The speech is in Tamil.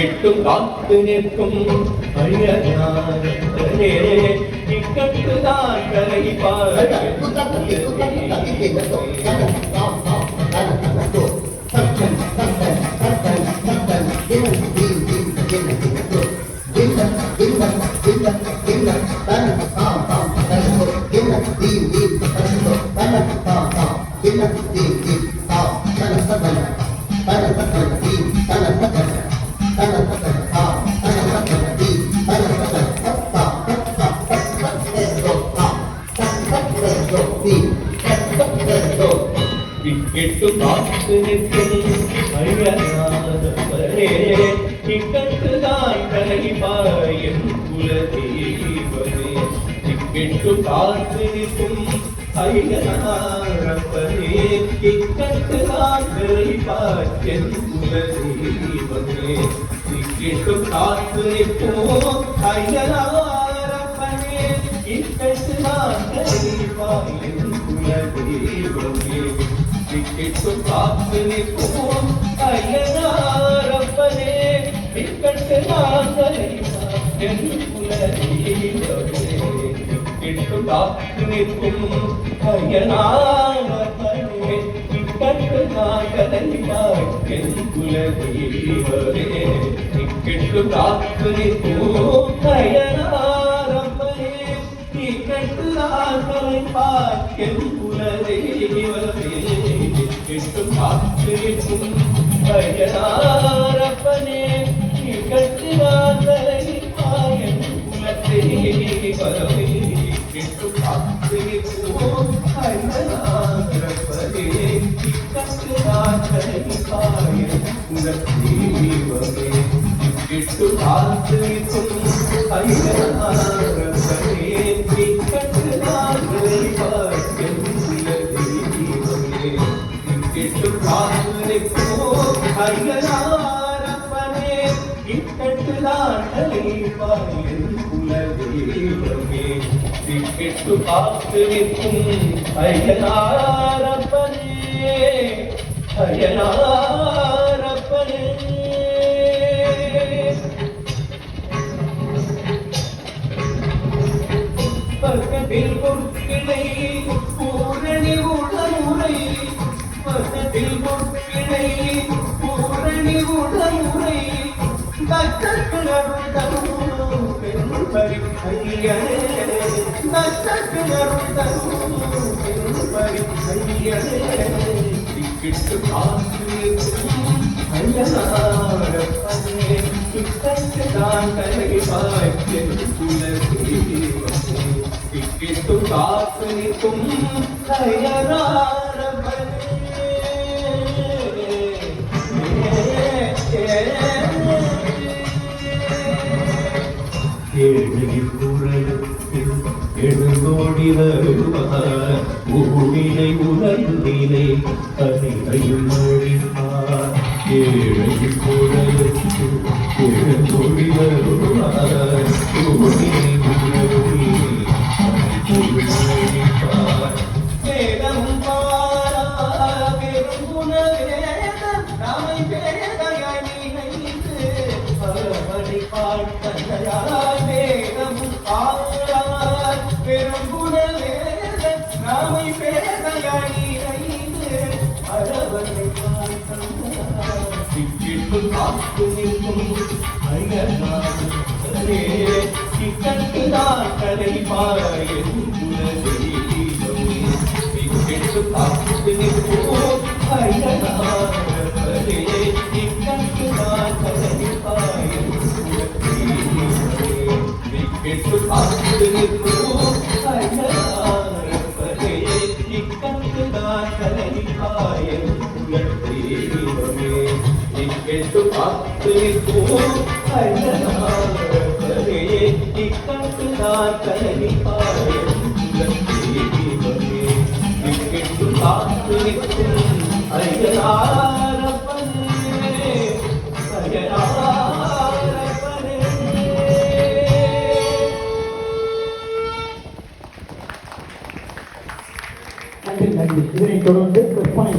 இக்கெட்டும் காத்து நிற்கும் அழகானே கலை பாரு இக்கெட்டு காத்து நிற்பது அழகானே இக்கட்டுதான் கரை பாயும் குலதீபமே. இக்கெட்டும் காத்து நிற்கும் அழகானே இக்கட்டு தான் பாயும் குலதீபமே. இக்கெட்டு காத்து நிற்கும் அழகானே இக்கட்டு தான் பாயும் குலதீபமே. விக்கெட்டும் காத்து நிற்கும் ஐயனாரப்பனே விக்கெட்டு நாங்களை என் குலதீபமே விக்கெட்டும் காத்து நிற்கும் ஐயனாரப்பனே என் விக்கெட்டும் காத்து ஐயனாரப்பனே குலதெய்வமே. கிட்டும் காத்திருக்கும் பயனாரப்பனே கட்டுவாங்களை பாயன் குலதெய்வமே கிட்டும் காத்திருக்கும் பயனாரப்பனே கட்டுவாங்களை பாயன் குலதெய்வமே கிட்டும் காத்திருக்கும் பயனாரப்பனே இக்கட்டுதான் பார்த்து நிற்கும் அயனாரப்பனே அயனாரப்பனே பக்கத்தில் பொற்கிளை பூரணி உடமுறை பக்கத்தில் பொற்கிளை பூரணி உடமுறை தக்கத்தில் அருள் தரும் பெரும்பரி ஐயனே தக்கத்தில் அருள் தரும் பெரும்பரி ஐயனே திக்கிட்டு காத்து ஐயனாரப்பனே இக்கட்டு தான் கலை பாய்ச்சல் குலதெய்வமே திக்கிட்டு காத்து நிற்கும் எழுந்தோடி வருவார் ஊழிலை உணர்ந்தினை கனிகையும் மொழிப்பார் ஏழை குழலுக்கு எழுந்தோடி வருவார் சிக்கிட்டு காத்து நிற்கும் ஐயனாரே இக்கட்டு தான் கலை பாயன் குலதெய்வமே இக்கட்டு காத்து நிற்கும் ஐயனாரே இக்கட்டு நன்றி நன்றி இதனைத் தொடர்ந்து விற்பனை